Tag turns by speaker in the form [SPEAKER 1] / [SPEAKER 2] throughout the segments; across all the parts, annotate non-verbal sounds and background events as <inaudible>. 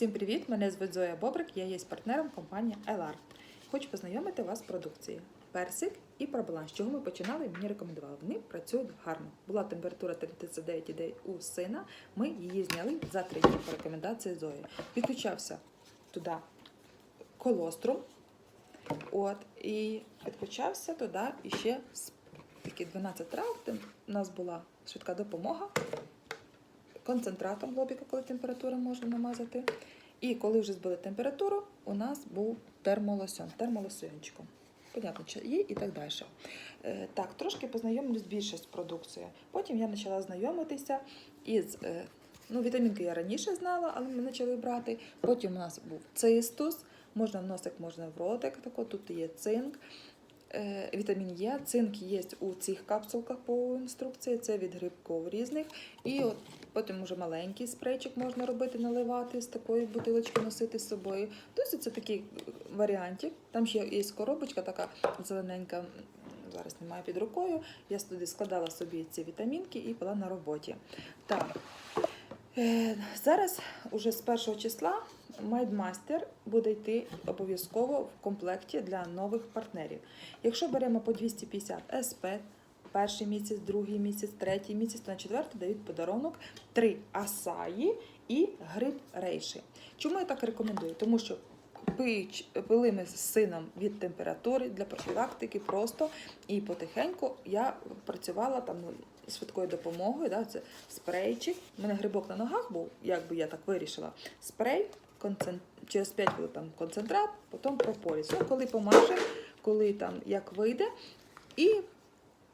[SPEAKER 1] Всім привіт! Мене звуть Зоя Бобрик, я є партнером компанії LR. Хочу познайомити вас з продукцією. Персик і пробаланс. З чого ми починали, мені рекомендували. Вони працюють гарно. Була температура 39,9 у сина. Ми її зняли за три дні по рекомендації Зої. Підключався туди колострум. От, і підключався туди іще з такі 12 трав. У нас була швидка допомога концентратом лобіка, коли температура можна намазати. І коли вже збили температуру, у нас був термолосьон, термолосьончиком. Понятно, чи є і так далі. Е, так, трошки познайомлюсь більше з продукцією. Потім я почала знайомитися із. Е, ну, вітамінки я раніше знала, але ми почали брати. Потім у нас був цистус, можна в носик, можна в ротик. Тако, тут є цинк. Е, Вітамін Є, цинк є у цих капсулках по інструкції, це від грибков різних. І от потім вже маленький спрейчик можна робити, наливати з такої бутилочки, носити з собою. Досить це такий варіантик. Там ще є коробочка така зелененька. Зараз немає під рукою. Я туди складала собі ці вітамінки і була на роботі. Так. Е, Зараз, уже з першого числа, Майдмастер буде йти обов'язково в комплекті для нових партнерів. Якщо беремо по 250 СП, перший місяць, другий місяць, третій місяць, то на четвертий дають подарунок 3 асаї і гриб рейші. Чому я так рекомендую? Тому що пили ми з сином від температури для профілактики просто і потихеньку я працювала там ну, швидкою допомогою. Да, це спрейчик. У мене грибок на ногах був, як би я так вирішила. Спрей, концент... через 5 хвилин там концентрат, потім прополіс. Ну, коли помаже, коли там як вийде. І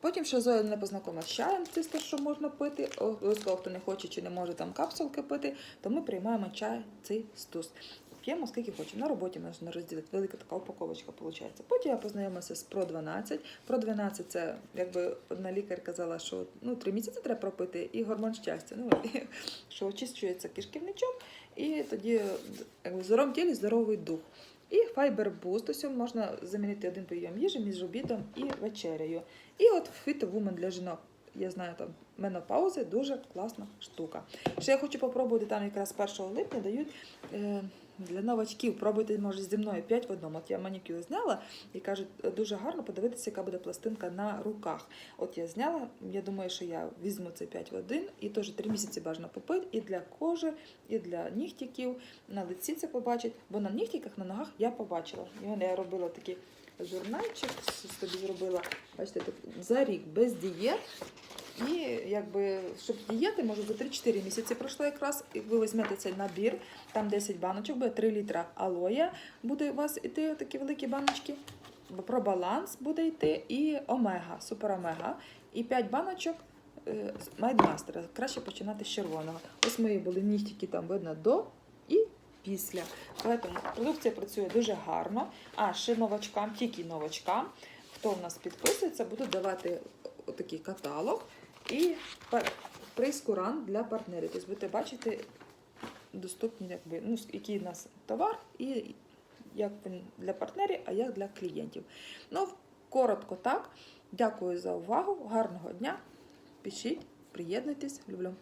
[SPEAKER 1] потім ще Зоя не познайомила з чаєм, це що можна пити. Обов'язково, хто не хоче чи не може там капсулки пити, то ми приймаємо чай цей стус. П'ємо скільки хочемо. На роботі можна розділити. Велика така упаковочка виходить. Потім я познайомилася з Про 12. Про 12 це, якби одна лікар казала, що ну, три місяці треба пропити і гормон щастя. Ну, і, <laughs> що очищується кишківничок, і тоді якби, в здоровому тілі здоровий дух. І Fiber Boost, ось можна замінити один прийом їжі між обідом і вечерею. І от Fit Woman для жінок. Я знаю, там менопаузи дуже класна штука. Ще я хочу попробувати там якраз 1 липня дають. Е, для новачків пробуйте, може, зі мною 5 в одному. От я манікюр зняла і кажуть, дуже гарно подивитися, яка буде пластинка на руках. От я зняла, я думаю, що я візьму це 5 в 1 і теж 3 місяці бажано попити і для кожи, і для нігтиків. На лиці це побачить, бо на нігтиках, на ногах я побачила. І я робила такий журнальчик, собі зробила, бачите, так, за рік без дієт. І якби, щоб дієти, може за 3-4 місяці пройшло якраз, і ви візьмете цей набір, там 10 баночок, буде 3 літра алоя, буде у вас йти такі великі баночки. Про баланс буде йти і омега, супер омега. І 5 баночок е, майдмастера. Краще починати з червоного. Ось мої були нігтики, там видно до і після. Тому продукція працює дуже гарно. А ще новачкам, тільки новачкам, хто в нас підписується, буду давати такий каталог і прейскурант для партнерів. Тобто будете бачити доступні, якби, ну, який у нас товар, і як він для партнерів, а як для клієнтів. Ну, коротко так. Дякую за увагу, гарного дня. Пишіть, приєднуйтесь, люблю.